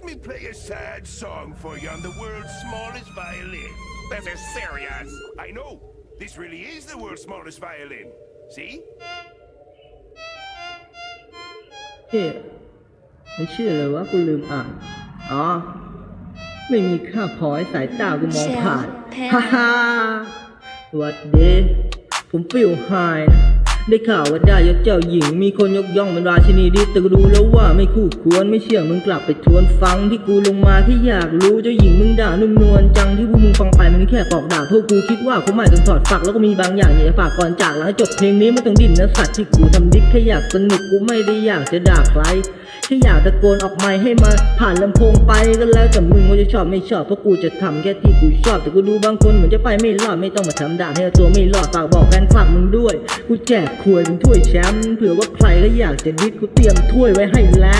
Let me play a sad song for you on the world's smallest violin. This is serious. I know. This really is the world's smallest violin. See? เฮ้ไม่เชื่อเลยว่ากูลืมอ่าน อ๋อ ไม่มีค่าพอให้สายตากูมองผ่านแชร์ฮ่าฮ่าสวัสดี ผมฟิลไฮนะ ได้ข่าวว่าได้ยศเจ้าหญิง มีคนยกย่องเป็นราชินีดิสแต่กูรู้แล้วว่าไม่คู่ควรไม่เชื่อมึงกลับไปทวนฟังที่กูลงมาที่อยากรู้เจ้าหญิงมึงด่านุ่มนวลจังที่พวกมึงฟังไปมันแค่ปอกด่าพวกกูคิดว่าเขาหมายถึงถอดฝักแล้วก็มีบางอย่างอยากจะฝากก่อนจากหลังจบเพลงนี้ไม่ต้องดิ้นนะสัตว์ที่กูทำดิสแค่อยากสนุกกูไม่ได้อยากจะด่าใครแค่อยากตะโกนออกไมค์ให้มาผ่านลำโพงไปก็แล้วแต่มึงว่าจะชอบไม่ชอบเพราะกูจะทำแค่ที่กูชอบ แต่กูดูบางคนเหมือนจะไปไม่รอดไม่ต้องมาทำด่าให้ตัวไม่รอดฝากบอกแฟนคลับมึงด้วย กูแจกควรเป็นถ้วยแชมป์เผื่อว่าใครก็อยากจะดิดกูเตรียมถ้วยไว้ให้แล้ว